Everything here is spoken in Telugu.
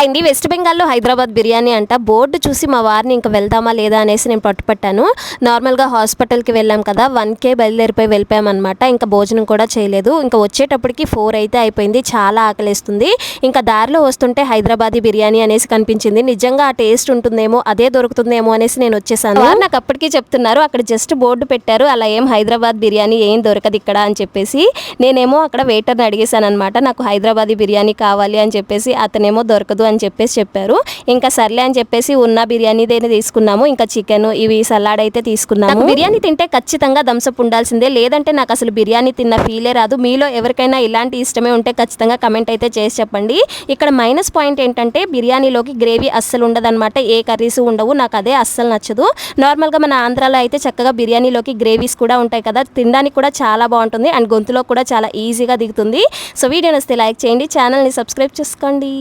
అయింది. వెస్ట్ బెంగాల్లో హైదరాబాద్ బిర్యానీ అంట. బోర్డు చూసి మా వారిని ఇంకా వెళ్దామా లేదా అనేసి నేను పట్టుపట్టాను. నార్మల్గా హాస్పిటల్కి వెళ్ళాం కదా. వన్ కే బయలుదేరిపోయి వెళ్ళిపోయామన్నమాట. ఇంకా భోజనం కూడా చేయలేదు. ఇంకా వచ్చేటప్పటికి ఫోర్ అయితే అయిపోయింది. చాలా ఆకలేస్తుంది. ఇంకా దారిలో వస్తుంటే హైదరాబాదీ బిర్యానీ అనేసి కనిపించింది. నిజంగా ఆ టేస్ట్ ఉంటుందేమో అదే దొరుకుతుందేమో అనేసి నేను వచ్చేసాను. నాకు అప్పటికి చెప్తున్నారు. అక్కడ జస్ట్ బోర్డు పెట్టారు. అలా ఏం హైదరాబాద్ బిర్యానీ ఏం దొరకదు ఇక్కడ అని చెప్పేసి. నేనేమో అక్కడ వెయిటర్ని అడిగేశాను అనమాట నాకు హైదరాబాదీ బిర్యానీ కావాలి అని చెప్పేసి. అతనేమో దొరకదు అని చెప్పేసి చెప్పారు. ఇంకా సర్లే అని చెప్పేసి ఉన్న బిర్యానీదేనే తీసుకున్నాము ఇంకా చికెన్ ఇవి సలాడ్ అయితే తీసుకున్నాము. బిర్యానీ తింటే ఖచ్చితంగా దంసప్ ఉండాల్సిందే. లేదంటే నాకు అసలు బిర్యానీ తిన్న ఫీలే రాదు. మీలో ఎవరికైనా ఇలాంటి ఇష్టమే ఉంటే ఖచ్చితంగా కమెంట్ అయితే చేసి చెప్పండి. ఇక్కడ మైనస్ పాయింట్ ఏంటంటే బిర్యానీలోకి గ్రేవీ అస్సలు ఉండదన్నమాట. ఏ కర్రీస్ ఉండవు. నాకు అదే అస్సలు నచ్చదు. నార్మల్గా మన ఆంధ్రాలో అయితే చక్కగా బిర్యానీలోకి గ్రేవీస్ కూడా ఉంటాయి కదా. తినడానికి కూడా చాలా బాగుంటుంది. అండ్ గొంతులో కూడా చాలా ఈజీగా దిగుతుంది. సో వీడియో నస్తే లైక్ చేయండి. ఛానల్ని సబ్స్క్రైబ్ చేసుకోండి.